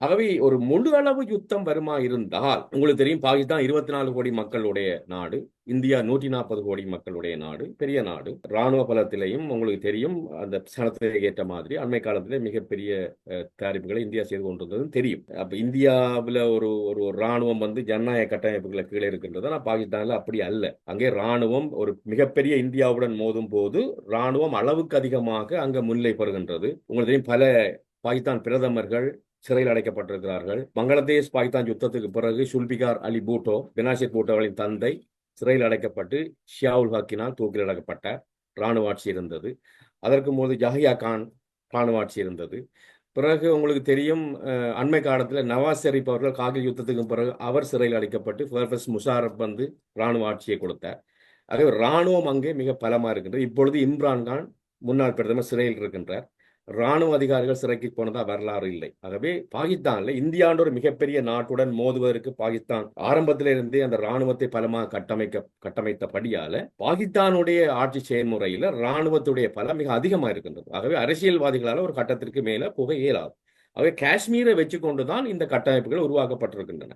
ஆகவே ஒரு முழு அளவு யுத்தம் வருமா இருந்தால் உங்களுக்கு தெரியும் பாகிஸ்தான் இருபத்தி நாலு கோடி மக்களுடைய நாடு இந்தியா நூற்றி நாற்பது கோடி மக்களுடைய நாடு பெரிய நாடு. ராணுவ பலத்திலையும் உங்களுக்கு தெரியும் அந்த சனத்தை ஏற்ற மாதிரி அண்மை காலத்திலே மிகப்பெரிய தயாரிப்புகளை இந்தியா செய்து கொண்டிருந்ததும் தெரியும். அப்ப இந்தியாவில் ஒரு ஒரு ராணுவம் வந்து ஜனநாயக கட்டமைப்புகளை கீழே இருக்கின்றது ஆனால் பாகிஸ்தானில் அப்படி அல்ல. அங்கே ராணுவம் ஒரு மிகப்பெரிய இந்தியாவுடன் மோதும் போது ராணுவம் அளவுக்கு அதிகமாக அங்கே முன்னிலை பெறுகின்றது. உங்களுக்கு தெரியும் பல பாகிஸ்தான் பிரதமர்கள் சிறையில் அடைக்கப்பட்டிருக்கிறார்கள். பங்களாதேஷ் பாகிஸ்தான் யுத்தத்துக்கு பிறகு சுல்பிகார் அலி பூட்டோ பெனாசிர் பூட்டோவின் தந்தை சிறையில் அடைக்கப்பட்டு ஷியாவுல் ஹக்கினால் தூக்கில் அடக்கப்பட்டார் இராணுவ ஆட்சி இருந்தது. அதற்கு போது ஜஹியா கான் இராணுவ ஆட்சி இருந்தது. பிறகு உங்களுக்கு தெரியும் அண்மை காலத்தில் நவாஸ் ஷெரீப் அவர்கள் காகில் யுத்தத்துக்கு பிறகு அவர் சிறையில் அடைக்கப்பட்டு ஃபர்வஸ் முஷாரப் வந்து இராணுவ ஆட்சியை கொடுத்தார். ஆகவே இராணுவம் அங்கே மிக பலமாக இருக்கின்றது. இப்பொழுது இம்ரான்கான் முன்னாள் பிரதமர் சிறையில் இருக்கின்றார். ராணுவ அதிகாரிகள் சிறைக்கு போனதா வரலாறு இல்லை. ஆகவே பாகிஸ்தான்ல இந்தியான்ற ஒரு மிகப்பெரிய நாட்டுடன் மோதுவதற்கு பாகிஸ்தான் ஆரம்பத்திலிருந்தே அந்த ராணுவத்தை பலமாக கட்டமைக்க கட்டமைத்தபடியால பாகிஸ்தானுடைய ஆட்சி செயல்முறையில ராணுவத்துடைய பலம் மிக அதிகமாக இருக்கின்றது. ஆகவே அரசியல்வாதிகளால் ஒரு கட்டத்திற்கு மேல புக இயலாது ஆகவே காஷ்மீரை வச்சு கொண்டுதான் இந்த கட்டமைப்புகள் உருவாக்கப்பட்டிருக்கின்றன.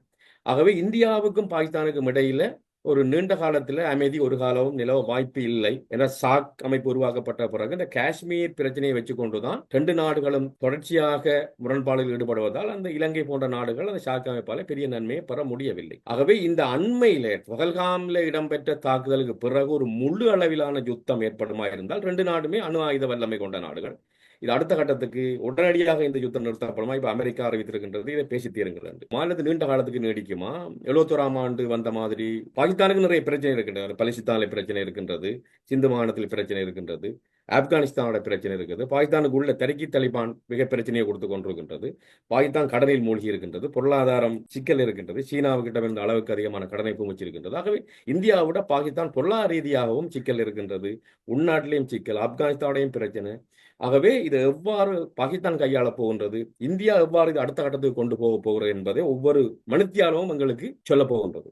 ஆகவே இந்தியாவுக்கும் பாகிஸ்தானுக்கும் இடையில ஒரு நீண்ட காலத்தில் அமைதி ஒரு காலமும் நிலவ வாய்ப்பு இல்லை என சாக் அமைப்பு உருவாக்கப்பட்ட பிறகு இந்த காஷ்மீர் பிரச்சனையை வச்சுக்கொண்டுதான் ரெண்டு நாடுகளும் தொடர்ச்சியாக முரண்பாடுகளில் ஈடுபடுவதால் அந்த இலங்கை போன்ற நாடுகள் அந்த சாக் அமைப்பால் பெரிய நன்மையை பெற முடியவில்லை. ஆகவே இந்த அண்மையில பகல்காம்ல இடம்பெற்ற தாக்குதலுக்கு பிறகு ஒரு முழு அளவிலான யுத்தம் ஏற்படுமா இருந்தால் ரெண்டு நாடுமே அணு ஆயுத வல்லமை கொண்ட நாடுகள். இது அடுத்த கட்டத்துக்கு உடனடியாக இந்த யுத்தம் நிறுத்தப்படுமா இப்ப அமெரிக்கா அறிவித்திருக்கின்றது. இதை பேசி தீருங்கிறது மாநிலத்தில் நீண்ட காலத்துக்கு நீடிக்குமா? எழுபத்தோராம் ஆண்டு வந்த மாதிரி பாகிஸ்தானுக்கு நிறைய பிரச்சனை இருக்கின்றது பலிஸ்தானில பிரச்சனை இருக்கின்றது. சிந்து மாநிலத்தில் பிரச்சனை இருக்கின்றது. ஆப்கானிஸ்தானோட பிரச்சனை இருக்குது. பாகிஸ்தானுக்கு உள்ள தரிக்கி தலிபான் மிக பிரச்சனையை கொடுத்து கொண்டிருக்கின்றது. பாகிஸ்தான் கடனில் மூழ்கி இருக்கின்றது. பொருளாதாரம் சிக்கல் இருக்கின்றது. சீனாவுக்கிட்ட இருந்த அளவுக்கு அதிகமான கடனை குமிச்சிருக்கின்றது ஆகவே இந்தியாவோட பாகிஸ்தான் பொருளாதார ரீதியாகவும் சிக்கல் இருக்கின்றது. உள்நாட்டிலையும் சிக்கல் ஆப்கானிஸ்தானோடையும் பிரச்சனை. ஆகவே இது எவ்வாறு பாகிஸ்தான் கையாள போகின்றது? இந்தியா எவ்வாறு இது அடுத்த கட்டத்துக்கு கொண்டு போக போகிறது என்பதை ஒவ்வொரு மனுத்தியாலும் எங்களுக்கு சொல்ல போகின்றது.